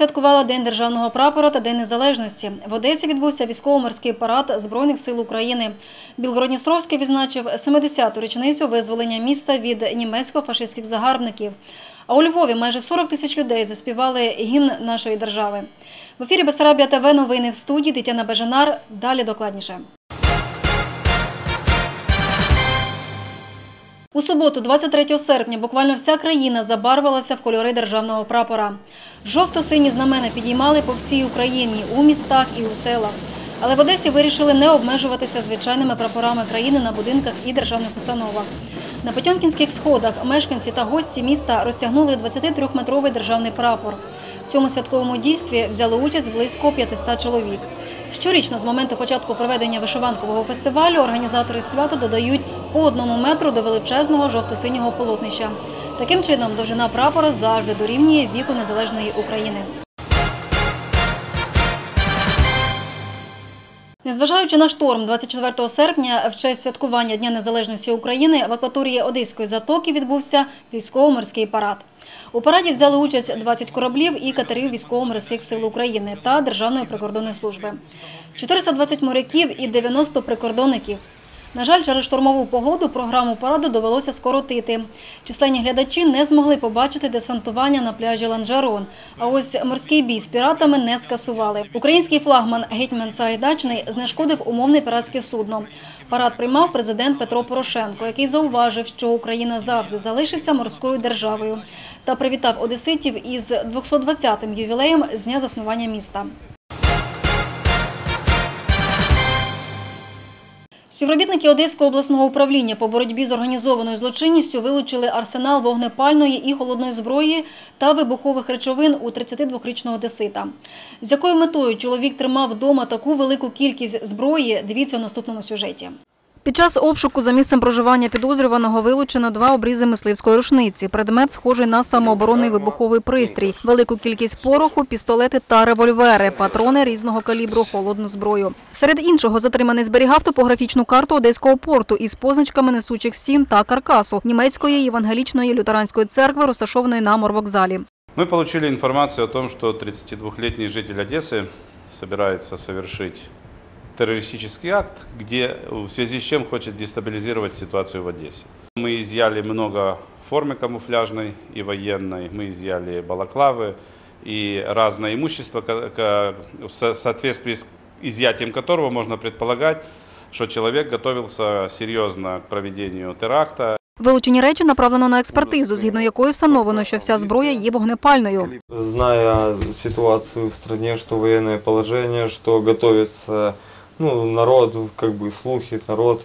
Україна відсвяткувала День державного прапора та День незалежності. В Одесі відбувся військово-морський парад Збройних сил України. Білгородністровський відзначив 70-ту річницю визволення міста від німецько-фашистських загарбників. А у Львові майже 40 тисяч людей заспівали гімн нашої держави. В ефірі Бесарабія ТВ новини в студії Тетяна Бежанар. Далі докладніше. У суботу, 23 серпня, буквально вся країна забарвилася в кольори державного прапора. Жовто-сині знамена підіймали по всій Україні, у містах і у селах. Але в Одесі вирішили не обмежуватися звичайними прапорами країни на будинках і державних установах. На Потьомкінських сходах мешканці та гості міста розтягнули 23-метровий державний прапор. В цьому святковому дійстві взяли участь близько 500 чоловік. Щорічно з моменту початку проведення вишиванкового фестивалю організатори свято додають по одному метру до величезного жовто-синього полотнища. Таким чином, довжина прапора завжди дорівнює віку незалежної України. Незважаючи на шторм, 24 серпня в честь святкування Дня Незалежності України в акваторії Одеської затоки відбувся військово-морський парад. У параді взяли участь 20 кораблів і катерів військово-морських сил України та Державної прикордонної служби, 420 моряків і 90 прикордонників. На жаль, через штормову погоду програму параду довелося скоротити. Численні глядачі не змогли побачити десантування на пляжі Ланжарон. А ось морський бій з піратами не скасували. Український флагман гетьман Сагайдачний знешкодив умовне піратське судно. Парад приймав президент Петро Порошенко, який зауважив, що Україна завжди залишиться морською державою, та привітав одеситів із 220-м ювілеєм з дня заснування міста. Співробітники Одеського обласного управління по боротьбі з організованою злочинністю вилучили арсенал вогнепальної і холодної зброї та вибухових речовин у 32-річного одесита. З якою метою чоловік тримав вдома таку велику кількість зброї, дивіться у наступному сюжеті. Під час обшуку за місцем проживання підозрюваного вилучено два обрізи мисливської рушниці. Предмет схожий на самооборонний вибуховий пристрій, велику кількість пороху, пістолети та револьвери, патрони різного калібру, холодну зброю. Серед іншого затриманий зберігав топографічну карту одеського порту із позначками несучих стін та каркасу німецької євангелічної лютеранської церкви, розташованої на морвокзалі. Мы получили информацию о том, что 32-летний житель Одессы собирается совершить террористический акт, где в связи с чем хочет дестабилизировать ситуацию в Одессе. Мы изъяли много формы камуфляжной и военной, мы изъяли балаклавы и разное имущество, ко- ко- в со- соответствии с изъятием которого можно предполагать, что человек готовился серьезно к проведению теракта Вилучені речі направлено на експертизу, згідно якої встановлено, що вся зброя є вогнепальною. Зная ситуацию в стране, что военное положение, что готовится ну, народ, как бы слухи, народ,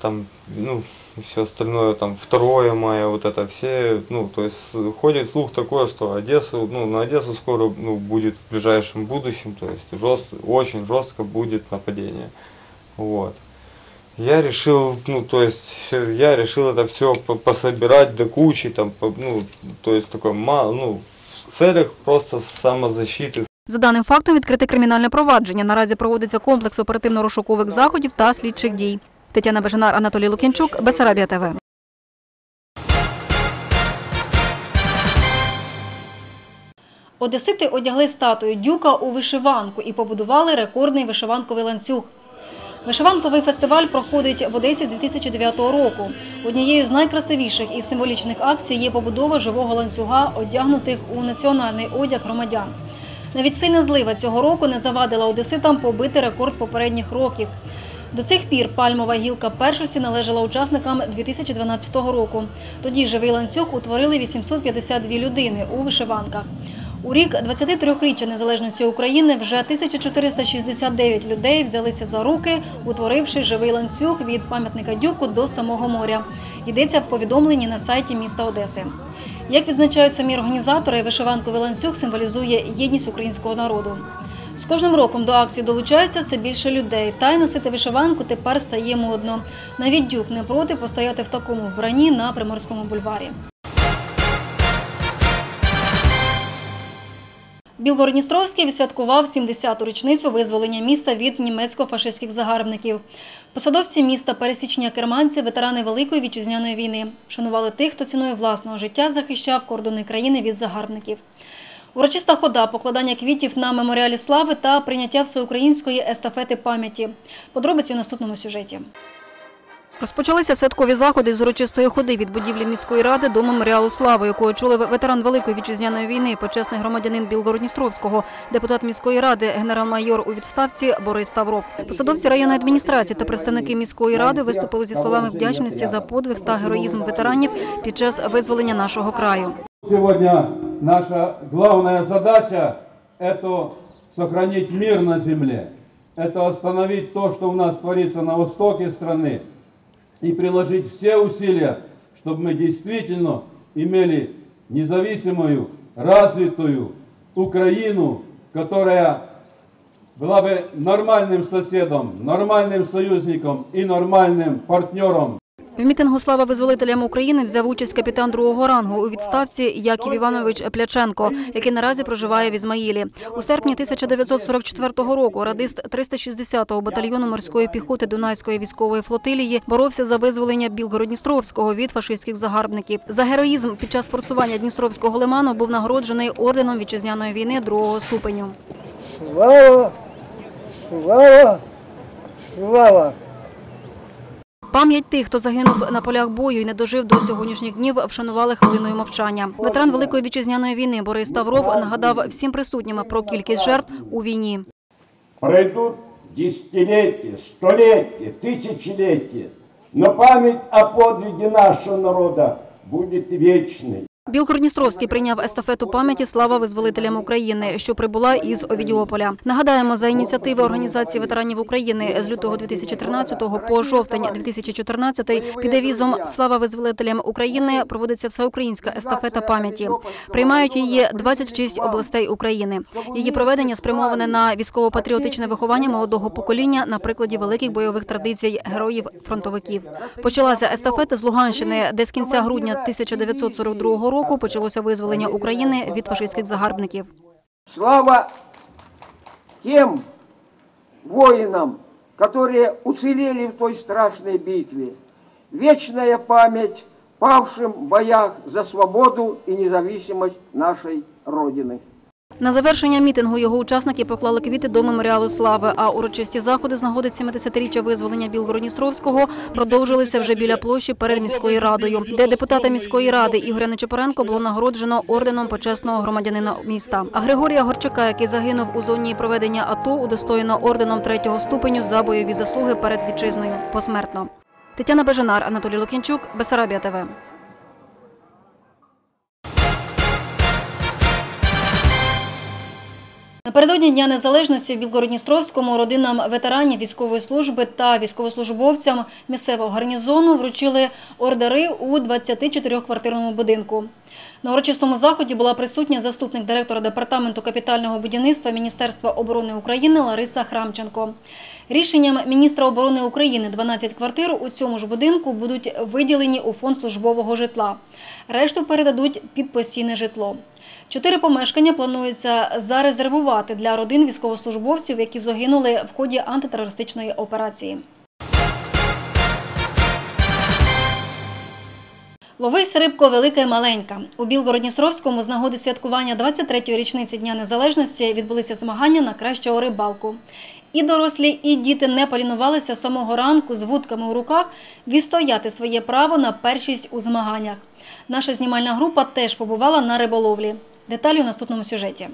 там, ну, все остальное, там, 2 мая, вот это все, ну, то есть ходит слух такой, что Одессу, ну, на Одессу скоро, ну, будет в ближайшем будущем, то есть жест, очень жестко будет нападение, вот. Я решил, ну, то есть, я решил это все пособирать до кучи, там, ну, то есть, такой, ну, в целях просто самозащиты, За даним фактом відкрите кримінальне провадження. Наразі проводиться комплекс оперативно-розшукових заходів та слідчих дій. Тетяна Бежанар, Анатолій Лукінчук, Бесарабія ТВ. Одесити одягли статую дюка у вишиванку і побудували рекордний вишиванковий ланцюг. Вишиванковий фестиваль проходить в Одесі з 2009 року. Однією з найкрасивіших і символічних акцій є побудова живого ланцюга, одягнутих у національний одяг громадян. Навіть сильна злива цього року не завадила одеситам побити рекорд попередніх років. До цих пір пальмова гілка першості належала учасникам 2012 року. Тоді живий ланцюг утворили 852 людини у вишиванках. У рік 23-річчя незалежності України вже 1469 людей взялися за руки, утворивши живий ланцюг від пам'ятника Дюку до самого моря. Йдеться в повідомленні на сайті міста Одеси. Як відзначають самі організатори, вишиванковий ланцюг символізує єдність українського народу. З кожним роком до акції долучається все більше людей, та й носити вишиванку тепер стає модно. Навіть дюк не проти постояти в такому вбранні на Приморському бульварі. Білгородністровський відсвяткував 70-ту річницю визволення міста від німецько-фашистських загарбників. Посадовці міста, пересічні керманці, ветерани Великої вітчизняної війни, шанували тих, хто ціною власного життя захищав кордони країни від загарбників. Урочиста хода, покладання квітів на меморіалі слави та прийняття всеукраїнської естафети пам'яті. Подробиці у наступному сюжеті. Розпочалися святкові заходи з урочистої ходи від будівлі міської ради до меморіалу слави, яку очолив ветеран Великої вітчизняної війни, почесний громадянин Білгородністровського, депутат міської ради, генерал-майор у відставці Борис Тавров. Посадовці районної адміністрації та представники міської ради виступили зі словами вдячності за подвиг та героїзм ветеранів під час визволення нашого краю. Сегодня наша главная задача – это сохранить мир на земле, это остановить то, что у нас творится на востоке страны, и приложить все усилия, чтобы мы действительно имели независимую, развитую Украину, которая была бы нормальным соседом, нормальным союзником и нормальным партнером В мітингу «Слава визволителям України» взяв участь капітан другого рангу у відставці Яків Іванович Пляченко, який наразі проживає в Ізмаїлі. У серпні 1944 року радист 360-го батальйону морської піхоти Дунайської військової флотилії боровся за визволення Білгород-Дністровського від фашистських загарбників. За героїзм під час форсування Дністровського лиману був нагороджений орденом вітчизняної війни другого ступеню. Слава! Слава! Слава! Пам'ять тих, хто загинув на полях бою і не дожив до сьогоднішніх днів, вшанували хвилиною мовчання. Ветеран Великої вітчизняної війни Борис Тавров нагадав всім присутнім про кількість жертв у війні. Пройдуть десятиліття, століття, тисячоліття, на память о подвиге нашого народу буде вечной. Білгородністровський прийняв естафету пам'яті «Слава визволителям України», що прибула із Овідіополя. Нагадаємо, за ініціативи Організації ветеранів України з лютого 2013 по жовтень 2014 під девізом «Слава визволителям України» проводиться всеукраїнська естафета пам'яті. Приймають її 26 областей України. Її проведення спрямоване на військово-патріотичне виховання молодого покоління на прикладі великих бойових традицій героїв-фронтовиків. Почалася естафета з Луганщини, де з кінця грудня 1942 року почалося визволення України від фашистських загарбників. Слава тим воїнам, які уціліли в той страшній битві. Вічна память павшим в боях за свободу і независимость нашої Родины. На завершення мітингу його учасники поклали квіти до меморіалу слави. А урочисті заходи з нагоди 70-річчя визволення Білгородністровського продовжилися вже біля площі перед міською радою, де депутата міської ради Ігоря Нечепоренко було нагороджено орденом почесного громадянина міста. А Григорія Горчака, який загинув у зоні проведення АТО, удостоєно орденом третього ступеню за бойові заслуги перед вітчизною посмертно. Тетяна Бежанар, Анатолій Лукінчук, Бесарабія ТВ. Напередодні Дня Незалежності в Білгородністровському родинам ветеранів військової служби та військовослужбовцям місцевого гарнізону вручили ордери у 24-квартирному будинку. На урочистому заході була присутня заступник директора департаменту капітального будівництва Міністерства оборони України Лариса Храмченко. Рішенням міністра оборони України 12 квартир у цьому ж будинку будуть виділені у фонд службового житла. Решту передадуть під постійне житло. Чотири помешкання планується зарезервувати для родин військовослужбовців, які загинули в ході антитерористичної операції. Ловись рибко велика і маленька. У Білгородністровському з нагоди святкування 23-ї річниці Дня Незалежності відбулися змагання на кращого рибалку. І дорослі, і діти не полінувалися самого ранку з вудками у руках відстояти своє право на першість у змаганнях. Наша знімальна група теж побувала на риболовлі. Деталі у наступному сюжеті.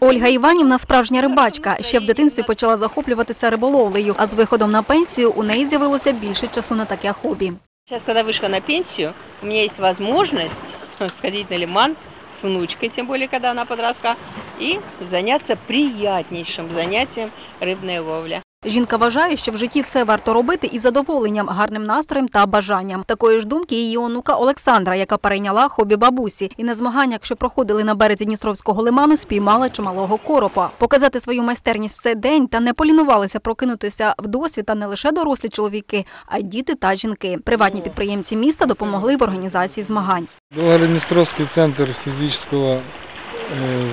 Ольга Іванівна справжня рибачка. Ще в дитинстві почала захоплюватися риболовлею, а з виходом на пенсію у неї з'явилося більше часу на таке хобі. Сейчас, когда вышла на пенсию, у меня есть возможность сходить на лиман с внучкой, тем более, когда она подростка, и заняться приятнейшим занятием рыбная ловля. Жінка вважає, що в житті все варто робити із задоволенням, гарним настроєм та бажанням. Такої ж думки її онука Олександра, яка перейняла хобі бабусі, і на змаганнях, що проходили на березі Дністровського лиману, спіймала чималого коропа. Показати свою майстерність в цей день та не полінувалися прокинутися в досвіта не лише дорослі чоловіки, а й діти та жінки. Приватні підприємці міста допомогли в організації змагань. Белгород-Днестровский центр физического э,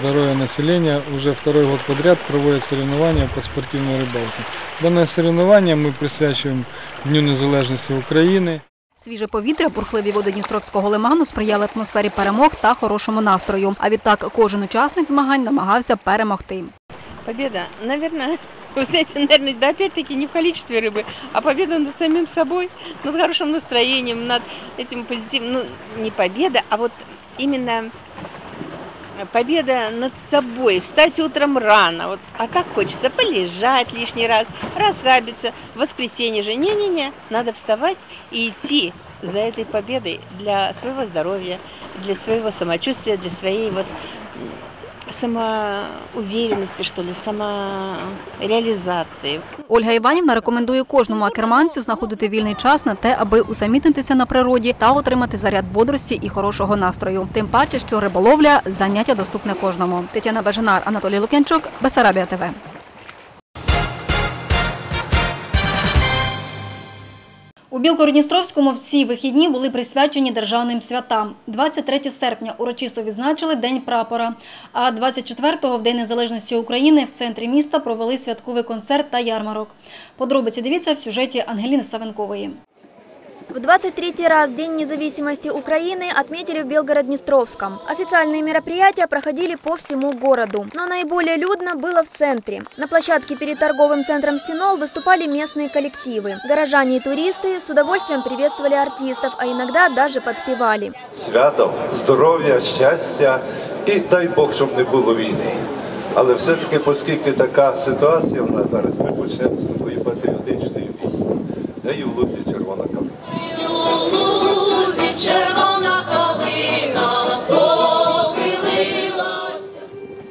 здоровья населения уже второй год подряд проводит соревнования по спортивной рыбалке. Данное соревнование мы присвячиваем Дню незалежности Украины. Свіже повітря, бурхливі води Дністровського лиману сприяли атмосфері перемог та хорошому настрою. А відтак кожен учасник змагань намагався перемогти. Победа, наверное, вы знаете, наверное, да опять-таки не в количестве рыбы, а победа над самим собой, над хорошим настроением, над этим позитивом. Ну, не победа, а вот именно Победа над собой, встать утром рано. Вот, а так хочется полежать лишний раз, расслабиться. В воскресенье же, не-не-не, надо вставать и идти за этой победой для своего здоровья, для своего самочувствия, для своей вот самоуверенности, что ли, самореализации. Ольга Іванівна рекомендує кожному акерманцю знаходити вільний час на те, аби усамітнитися на природі та отримати заряд бодрості і хорошого настрою. Тим паче, що риболовля заняття доступне кожному. Тетяна Бажанар, Анатолій Лук'янчук, Бесарабія ТВ. Білгородністровському всі вихідні були присвячені державним святам. 23 серпня урочисто відзначили День прапора, а 24-го, в День Незалежності України, в центрі міста провели святковий концерт та ярмарок. Подробиці дивіться в сюжеті Ангеліни Савенкової. В 23-й раз День независимости Украины отметили в Белгород-Днестровском. Официальные мероприятия проходили по всему городу, но наиболее людно было в центре. На площадке перед торговым центром «Стенол» выступали местные коллективы. Горожане и туристы с удовольствием приветствовали артистов, а иногда даже подпевали. свято, здоров'я, щастя і дай Бог, щоб не було війни. Але все-таки, оскільки така ситуація в нас зараз, ми почнемо з такої патріотичної пісні. Гей, у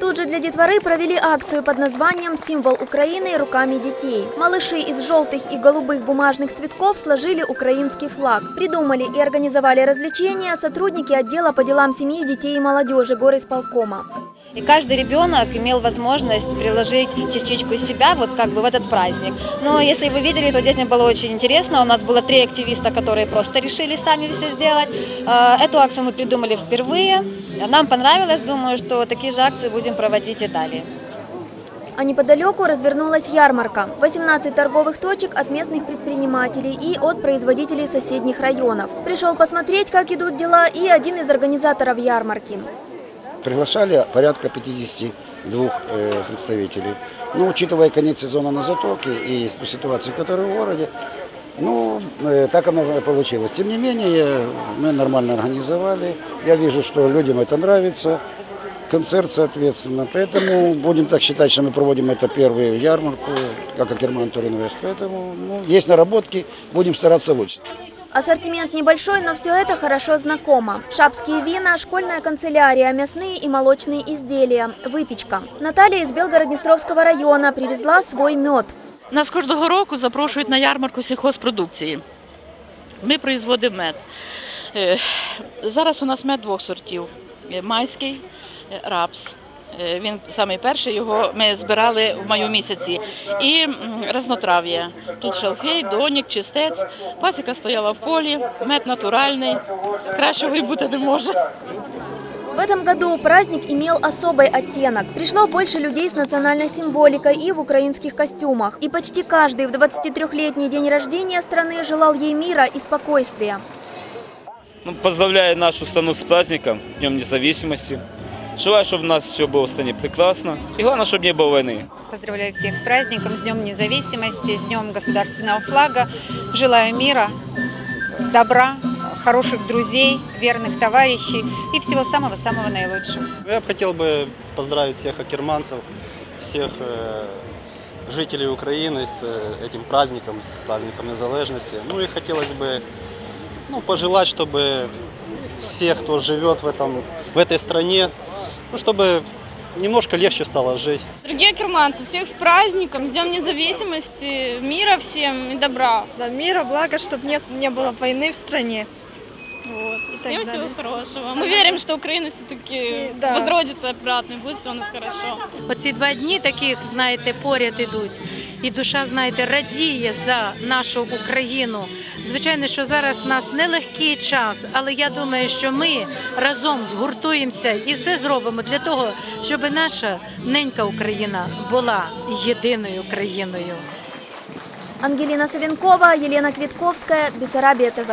Тут же для детворы провели акцию под названием «Символ Украины руками детей». Малыши из желтых и голубых бумажных цветков сложили украинский флаг. Придумали и организовали развлечения сотрудники отдела по делам семьи, детей и молодежи горисполкома. И каждый ребенок имел возможность приложить частичку себя вот как бы в этот праздник. Но если вы видели, то здесь было очень интересно. У нас было три активиста, которые просто решили сами все сделать. Э, Эту акцию мы придумали впервые. Нам понравилось, думаю, что такие же акции будем проводить и далее. А неподалеку развернулась ярмарка. 18 торговых точек от местных предпринимателей и от производителей соседних районов. Пришел посмотреть, как идут дела, и один из организаторов ярмарки. Приглашали порядка 52 э, представителей. Но учитывая конец сезона на затоке и ту ситуацию, которая в городе, ну, э, так оно получилось. Тем не менее, мы нормально организовали. Я вижу, что людям это нравится. Концерт, соответственно. Поэтому будем так считать, что мы проводим это первую ярмарку, как Акерман Туринвест. Поэтому ну, есть наработки, будем стараться лучше. Ассортимент небольшой, но все это хорошо знакомо. Шапские вина, школьная канцелярия, мясные и молочные изделия, выпечка. Наталья из Белгород-Днестровского района привезла свой мед. Нас кожного року запрошують на ярмарку сільхозпродукції. Ми производимо мед. Е, Зараз у нас мед двох сортів: Е, майський, е, рапс. Е, Він самий перший, його ми збирали в маю місяці. І м, разнотрав'я. Тут шалфей, донік, чистець. Пасіка стояла в полі, мед натуральний. Кращого і бути не може. В этом году праздник имел особый оттенок. Пришло больше людей с национальной символикой и в украинских костюмах. И почти каждый в 23-летний день рождения страны желал ей мира и спокойствия. Ну, поздравляю нашу страну с праздником, Днем независимости. Желаю, чтобы у нас все было в стране прекрасно. И главное, чтобы не было войны. Поздравляю всех с праздником, с Днем независимости, с Днем государственного флага. Желаю мира, добра, хороших друзей, верных товарищей и всего самого-самого наилучшего. Я бы хотел бы поздравить всех акерманцев, всех э, жителей Украины с э, этим праздником, с праздником незалежности. Ну и хотелось бы ну, пожелать, чтобы все, кто живет в, этом, в этой стране, ну, чтобы немножко легче стало жить. Дорогие керманцы, всех с праздником, с Днем независимости, мира всем и добра. Да, мира, благо, чтобы нет, не было войны в стране. Вот, и так Всем далее. всего хорошего. Мы верим, что Украина все-таки Да. возродится обратно, и будет все у нас хорошо. Оці два дні таких, знаєте, поряд ідуть. І душа, знаєте, радіє за нашу Україну. Звичайно, що зараз у нас нелегкий час, але я думаю, що ми разом згуртуємося і все зробимо для того, щоб наша ненька Україна була єдиною країною. Ангеліна Савінкова, Єлена Квітковська, Бісарабія ТВ.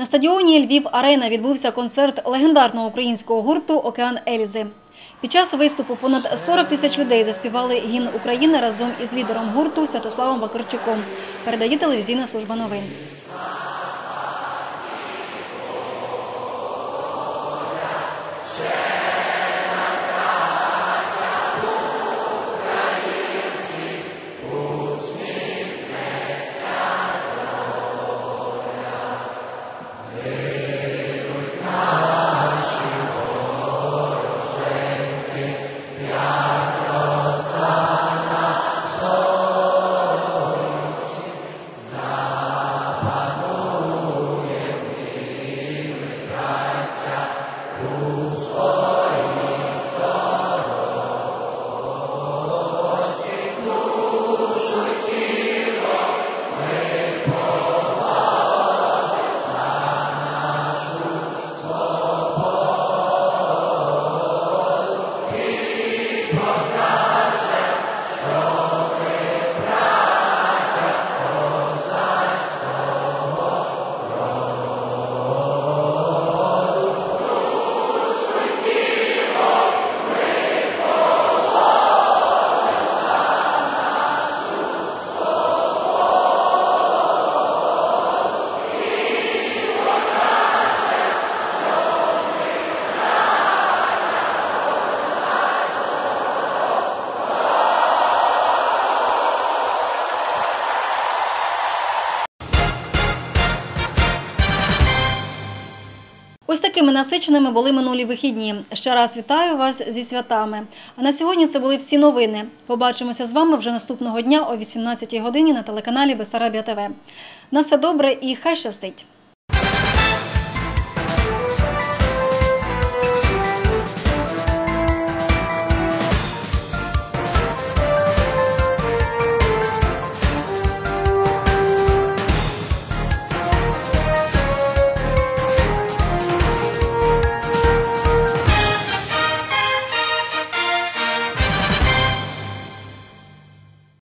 На стадіоні Львів Арена відбувся концерт легендарного українського гурту Океан Ельзи. Під час виступу понад 40 тисяч людей заспівали гімн України разом із лідером гурту Святославом Вакарчуком. Передає телевізійна служба новин. Насиченими були минулі вихідні. Ще раз вітаю вас зі святами. А на сьогодні це були всі новини. Побачимося з вами вже наступного дня о 18 годині на телеканалі Бесарабія ТВ. На все добре і хай щастить!